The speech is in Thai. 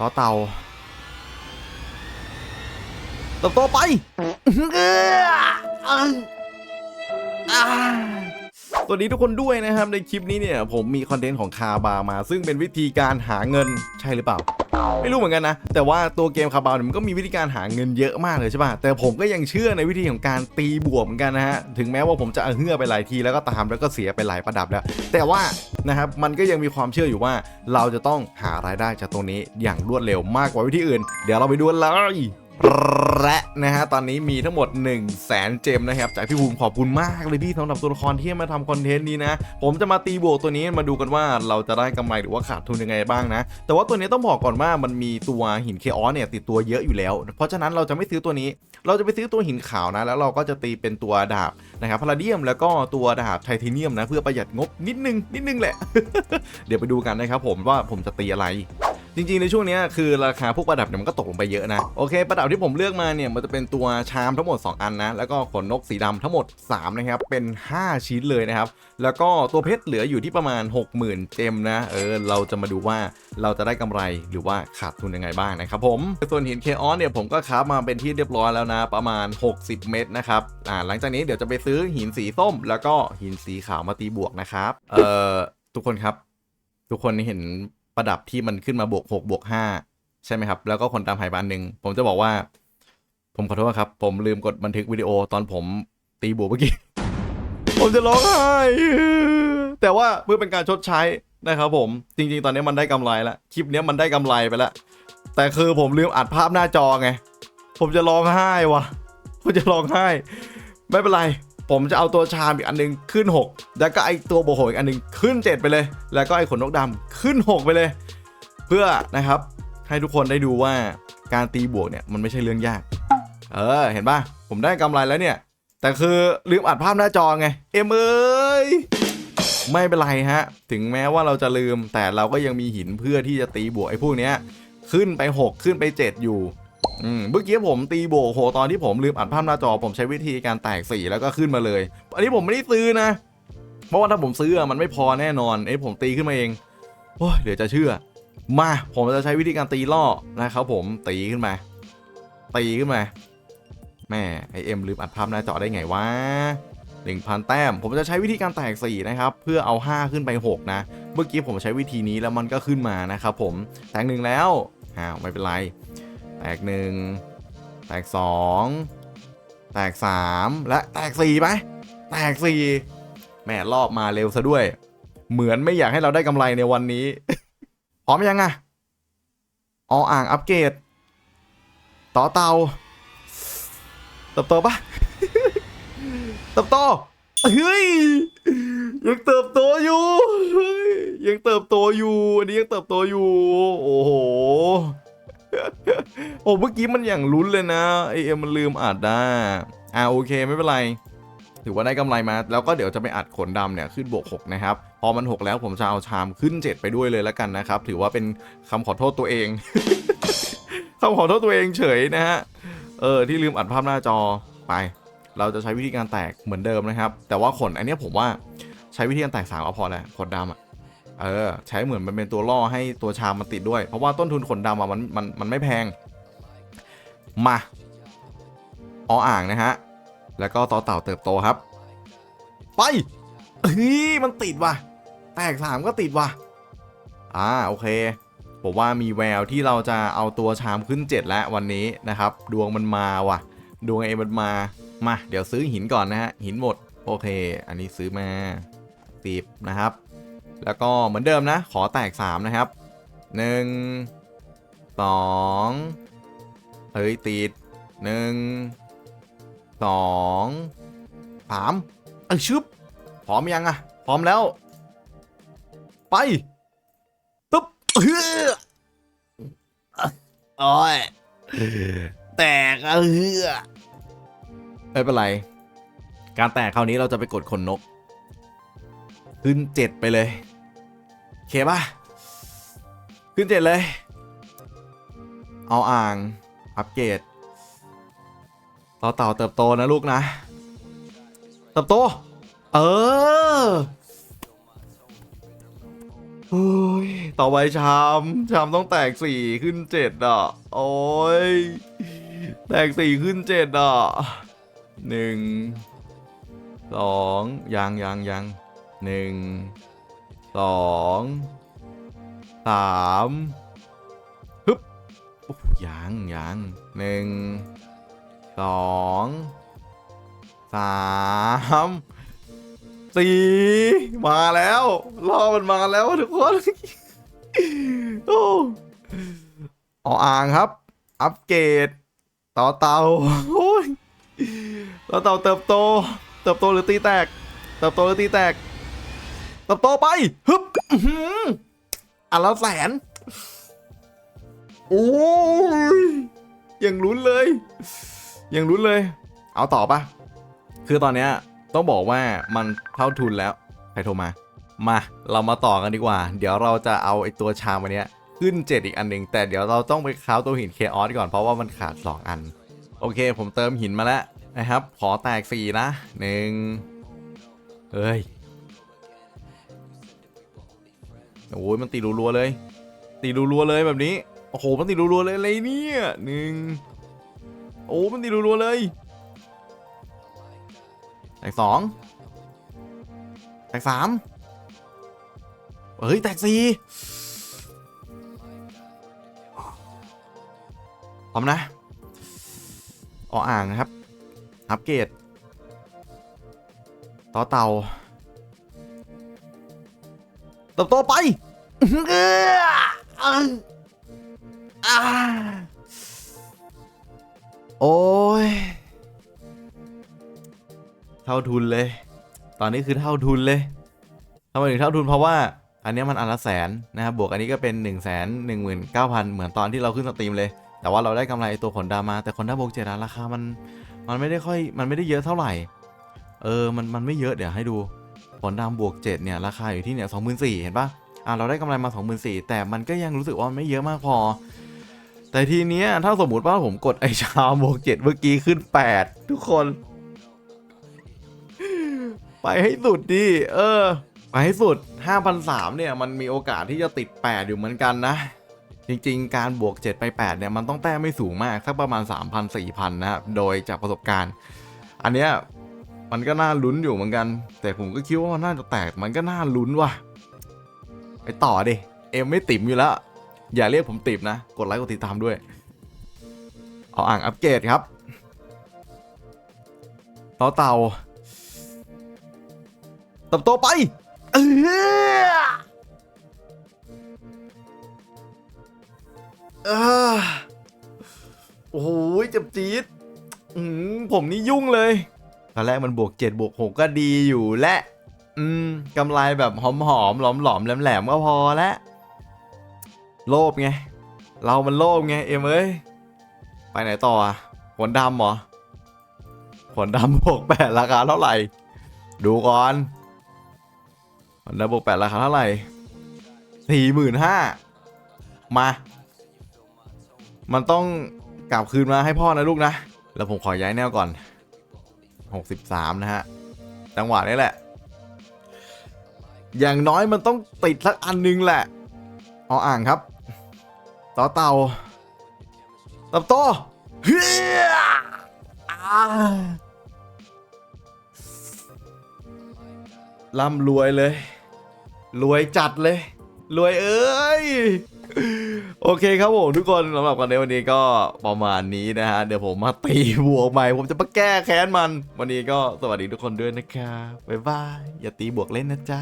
ต่อเต่าเติบโตไปสวัสดีทุกคนด้วยนะครับ ในคลิปนี้เนี่ย ผมมีคอนเทนต์ของคาบามา ซึ่งเป็นวิธีการหาเงินใช่หรือเปล่า ไม่รู้เหมือนกันนะ แต่ว่าตัวเกมคาบาเนี่ยมันก็มีวิธีการหาเงินเยอะมากเลยใช่ป่ะ แต่ผมก็ยังเชื่อในวิธีของการตีบวกเหมือนกันนะฮะ ถึงแม้ว่าผมจะเฮือไปหลายทีแล้วก็ตามแล้วก็เสียไปหลายประดับแล้ว แต่ว่านะครับมันก็ยังมีความเชื่ออยู่ว่าเราจะต้องหารายได้จากตรงนี้อย่างรวดเร็วมากกว่าวิธีอื่น เดี๋ยวเราไปดูกันเลย และนะฮะตอนนี้มีทั้งหมด 1 0 0 0 0แสนเจมนะครับจากพี่ภูมิขอบคุณมากเลยพี่สำหรับตัวละครที่มาทำคอนเทนต์นี้นะ ผมจะมาตีบวกตัวนี้มาดูกันว่าเราจะได้กำไรหรือว่าขาดทุนยังไงบ้างนะ แต่ว่าตัวนี้ต้องบอกก่อนว่ามันมีตัวหินเคออสเนี่ยติดตัวเยอะอยู่แล้ว เพราะฉะนั้นเราจะไม่ซื้อตัวนี้ เราจะไปซื้อตัวหินขาวนะ แล้วเราก็จะตีเป็นตัวดาบนะครับพาราเดียมแล้วก็ตัวดาบไทเทเนียมนะเพื่อประหยัดงบนิดนึงนิดนึงแหละ เดี๋ยวไปดูกันนะครับผมว่าผมจะตีอะไร จริงๆในช่วงนี้คือราคาพวกประดับเนี่ยมันก็ตกลงไปเยอะนะโอเคประดับที่ผมเลือกมาเนี่ยมันจะเป็นตัวชามทั้งหมด 2 อันนะแล้วก็ขนนกสีดำทั้งหมด 3 นะครับ เป็น 5 ชิ้นเลยนะครับแล้วก็ตัวเพชรเหลืออยู่ที่ประมาณ 60,000 เจมนะเออเราจะมาดูว่าเราจะได้กำไรหรือว่าขาดทุนยังไงบ้างนะครับผมส่วนหินเคออนเนี่ยผมก็ครามาเป็นที่เรียบร้อยแล้วนะประมาณ 60 เม็ดนะครับอ่าหลังจากนี้เดี๋ยวจะไปซื้อหินสีส้ม แล้วก็หินสีขาวมาตีบวกนะครับเอ่อทุกคนครับ ทุกคนเห็น ประดับที่มันขึ้นมาบวก6บวก5ใช่ไหมครับ แล้วก็คนตามหายบานหนึ่งผมจะบอกว่า ผมขอโทษครับ ผมลืมกดบันทึกวิดีโอตอนผมตีบวกเมื่อกี้ ผมจะร้องไห้แต่ว่าเพื่อเป็นการชดใช้นะครับผม จริง ๆ ตอนนี้มันได้กำไรแล้วคลิปนี้มันได้กำไรไปแล้วแต่คือผมลืมอัดภาพหน้าจอไง ผมจะร้องไห้วะผมจะร้องไห้ ไม่เป็นไร ผมจะเอาตัวชามอีกอันหนึงขึ้น 6 แล้วก็ไอตัวโบโหอีกอันหนึงขึ้น 7 ไปเลย แล้วก็ไอขนนกดำขึ้น 6 ไปเลย เพื่อนะครับให้ทุกคนได้ดูว่าการตีบวกเนี่ยมันไม่ใช่เรื่องยาก เออเห็นป่ะผมได้กำไรแล้วเนี่ย แต่คือลืมอัดภาพหน้าจอไง เอ็มเอ้ยไม่เป็นไรฮะ ถึงแม้ว่าเราจะลืมแต่เราก็ยังมีหินเพื่อที่จะตีบวกไอ้พวกเนี้ยขึ้นไป 6 ขึ้นไป 7 อยู่ อืมเมื่อกี้ผมตีโบกโหตอนที่ผมลืมอัดภาพหน้าจอผมใช้วิธีการแตกสีแล้วก็ขึ้นมาเลย อันนี้ผมไม่ได้ซื้อนะ เพราะว่าถ้าผมซื้อมันไม่พอแน่นอนไอ้ผมตีขึ้นมาเองโอ้ยเดี๋ยวจะเชื่อ มาผมจะใช้วิธีการตีล่อนะครับผมตีขึ้นมา ตีขึ้นมาแม่ไอเอ็มลืมอัดภาพหน้าจอได้ไงวะหนึ่งพันแต้ม ผมจะใช้วิธีการแตกสี่นะครับ เพื่อเอา 5 ขึ้นไป 6 นะ เมื่อกี้ผมใช้วิธีนี้แล้วมันก็ขึ้นมานะครับผม แตกหนึ่งแล้วอ้าวไม่เป็นไร แตกหนึ่งแตกสองแตกสามและแตกสี่ไหมแตกสี่แม่รอบมาเร็วซะด้วย เหมือนไม่อยากให้เราได้กำไรในวันนี้ พร้อมยังอะออ่างอัปเกรดต่อเตาเติบโตปะเติบโตเฮ้ยยังเติบโตอยู่ยยังเติบโตอยู่ อันนี้ยังเติบโตอยู่ โอ้โห โอ้เมื่อกี้มันอย่างลุ้นเลยนะไอเอ็มมันลืมอัดได้อ่าโอเคไม่เป็นไรถือว่าได้กำไรมา แล้วก็เดี๋ยวจะไปอัดขนดำเนี่ยขึ้นบวก 6 นะครับ พอมัน 6 แล้วผมจะเอาชามขึ้น 7 ไปด้วยเลยแล้วกันนะครับ ถือว่าเป็นคำขอโทษตัวเองคำขอโทษตัวเองเฉยนะฮะ เออ ที่ลืมอัดภาพหน้าจอไป เราจะใช้วิธีการแตกเหมือนเดิมนะครับ แต่ว่าขนอันนี้ผมว่าใช้วิธีการแตกสามเอาพอแหละขนดำอะ เออใช้เหมือนมันเป็นตัวล่อให้ตัวชามมันติดด้วย เพราะว่าต้นทุนขนดำอะมันมันมันไม่แพง มาออ่างนะฮะ แล้วก็ต่อเต่าเติบโตครับ ไปเฮ้ยมันติดว่ะ แตกสามก็ติดว่ะ อ่าโอเคผมว่ามีแววที่เราจะเอาตัวชามขึ้น 7 แล้ววันนี้นะครับ ดวงมันมาว่ะ ดวงเอมันมา มา เดี๋ยวซื้อหินก่อนนะฮะ หินหมด โอเค อันนี้ซื้อมาสิบนะครับ แล้วก็เหมือนเดิมนะ ขอแตก 3 นะครับ 1 2 เฮ้ย ติด 1 2 3เอ้ยชึบพร้อมยังอะพร้อมแล้ว ไปตุ๊บเฮือโอ้ยแตกอะเฮือไม่เป็นไร การแตกคราวนี้เราจะไปกดขนนก ขึ้นเจ็ดไปเลย เคป่ะ ขึ้นเจ็ดเลย เอาอ่าง อัปเกรดต่อเต่าเติบโตนะลูกนะ เติบโต เออโอ้ยต่อไปชามชามต้องแตกสี่ขึ้นเจ็ดอะ โอ้ย แตกสี่ขึ้นเจ็ดอะหนึ่งสองยังยังยังหนึ่ง สองสามฮึบโอ้ยังยังหนึ่งสองสามสี่มาแล้วรอมันมาแล้วทุกคนโอ้ออ่างครับ อัปเกรดต่อเตาโอ้ยต่อเตาเติบโต เติบโตหรือตีแตก เติบโตหรือตีแตก ติบโตไปฮึบอื้อหืออันละแสน โอ้ยยังลุ้นเลย ยังลุ้นเลย เอาต่อปะคือตอนเนี้ยต้องบอกว่ามันเท่าทุนแล้วใครโทรมา มาเรามาต่อกันดีกว่า เดี๋ยวเราจะเอาไอตัวชามอันเนี้ยขึ้นเจ็ดอีกอันหนึ่งแต่เดี๋ยวเราต้องไปค้าวตัวหินเคออสก่อนเพราะว่ามันขาด 2 อัน โอเค ผมเติมหินมาแล้วนะครับ ขอแตกสี่นะหนึ่งเฮ้ย โอ้ยมันตีรัวๆเลย ตีรัวๆเลยแบบนี้ โอ้โห มันตีรัวๆเลยอะไรเนี่ยหนึ่งโอ้มันตีรัวๆเลยแตกสองแตกสามเฮ้ย แตกสี่พร้อมนะออ่างนะครับ อัปเกรดต่อเต่า ติบโตไปเอื้ออ่าอ่าโอ้ย เท่าทุนเลย ตอนนี้คือเท่าทุนเลยทำไมถึงเท่าทุนเพราะว่า อันนี้มันอันละแสนนะครับ บวกอันนี้ก็เป็น1นึ่งแสนหนึ่งหมื่นเก้าพันเหมือนตอนที่เราขึ้นสตรีมเลย แต่ว่าเราได้กำไรตัวขนดำมา แต่ขนดำบวกเจดอะราคามัน มันไม่ได้ค่อย มันไม่ได้เยอะเท่าไหร่ เออ มัน มันไม่เยอะ เดี๋ยวให้ดู ขนดำบวกเจ็ดเนี่ยราคาอยู่ที่เนี่ยสองหมื่นสี่เห็นปะอะเราได้กำไรมาสองหมื่นสี่แต่มันก็ยังรู้สึกว่าไม่เยอะมากพอ แต่ทีเนี้ยถ้าสมมติว่าผมกดไอชาบวกเจ็ดเมื่อกี้ขึ้นแปดทุกคน ไปให้สุดดิเออ ไปให้สุด 5,003เนี่ยมันมีโอกาสที่จะติด 8 อยู่เหมือนกันนะจริง ๆ การบวก 7 ไป 8 เนี่ย มันต้องแต้มไม่สูงมาก สักประมาณ 3,000 4,000 นะครับ โดยจากประสบการณ์ อันเนี้ย มันก็น่าลุ้นอยู่เหมือนกัน แต่ผมก็คิดว่ามันน่าจะแตกมันก็น่าลุ้นว่ะไปต่อดิเอ็มไม่ติ่มอยู่แล้ว อย่าเรียกผมติ่มนะ กดไลค์กดติดตามด้วย เอาอ่างอัปเกรดครับต่อเต่าเติบโตไปเออโอ้โหเจ็บจี๊ดผมนี่ยุ่งเลย อนแรกมันบวกเจ็ดบวกหกก็ดีอยู่และอืมกำไรแบบหอมหอมหลอมหลอมแหลมแหลมๆก็พอแล้วโลภไง เรามันโลภไงเอ็มเอ้ย ไปไหนต่ออะขนดำเหรอขนดำบวกแปดราคาเท่าไหร่ ดูก่อนมันด้บวกแปดราคาเท่าไหร่สี่หมื่นห้ามา มันต้องกลับคืนมาให้พ่อนะลูกนะ แล้วผมขอย้ายแนวก่อน หกสิบสามนะฮะ จังหวะนี้แหละ อย่างน้อยมันต้องติดสักอันนึงแหละเอาอ่างครับต่อเต่าตับโตเฮ้ยอ่าร่ำรวยเลย รวยจัดเลย รวยเอ้ย โอเคครับผมทุกคนสำหรับกันในวันนี้ก็ประมาณนี้นะฮะ เดี๋ยวผมมาตีบวกใหม่ ผมจะมาแก้แค้นมัน วันนี้ก็สวัสดีทุกคนด้วยนะครับ บ๊ายบาย อย่าตีบวกเล่นนะจ๊ะ